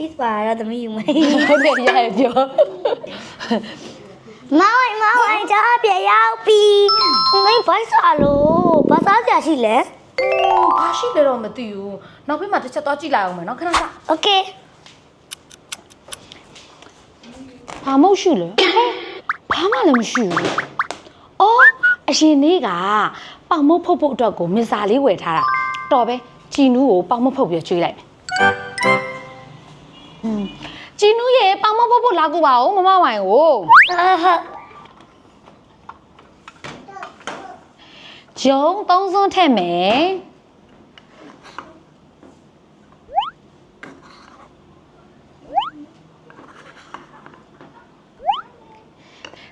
cheese ပါတော့သမီးယူမယ်ဟုတ်တယ်ရတယ်ပြောမောင်မောင်အကြပြရောက်ပြီငိမ့်ဘာစားလို့ဘာစားကြရှိလဲဘာရှိလဲတော့မသိဘူးနောက်ဖေးမှာတစ်ချက်တော့ကြည့်လိုက်အောင်မယ်နော်ခဏစား okay ဘာမဟုတ်ရှုလဲဘာမှလည်းမရှုဘူးအော်အရင်နေ့ကပေါင်မုတ်ဖုတ်ဖို့အတွက်ကိုမစ္စာလေးဝယ်ထားတာတော်ပဲជីနူးကိုပေါင်မုတ်ဖုတ်ပြီးချွေးလိုက်မယ် ဟွန်းကြည်နူးရေပေါင်မုတ်ဖုတ်ဖို့လာကူပါဦးမမဝိုင်ကိုအာဟာဂျုံသုံးစွန်းထည့်မယ်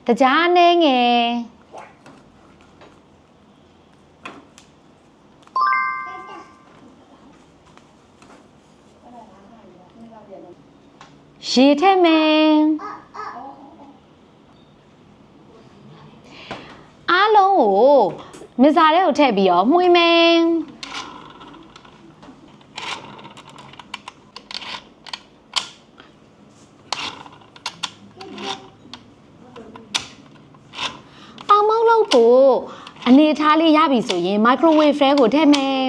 တကြားနေငယ် ရေထည့်မယ်အားလုံးကိုမစ္စာထဲကိုထည့်ပြီးတော့မှွေမယ်ပေါင်မုံလုံးကိုအနေထားလေးရပြီဆိုရင် microwave ထဲကိုထည့်မယ်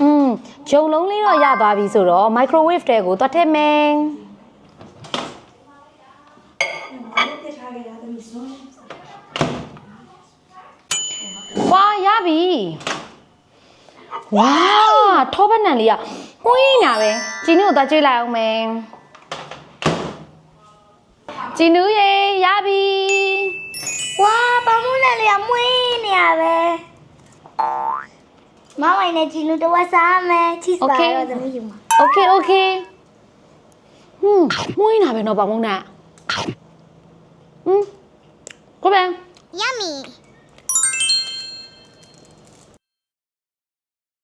อืมဂျုံလုံးလေးတော့ရသွားပြီဆိုတော့ microwave ထဲကိုသွားထည့်မယ် ။ဝါရပြီ။ဝါထောပတ်နံလေးကဝင်းနေတာပဲ။ជីနူကိုသွားကြွေးလိုက်အောင်မယ်။ជីနူရေရပြီ မမိုင်နဲ့ကြည်လူတော့စားမယ် cheese ပါတော့သမီးယူမှာ။ Okay okay ။ဟွန်းဝင်းနေတာပဲတော့ပါမုန်းနဲ့။ဟွန်းကိုပန် yummy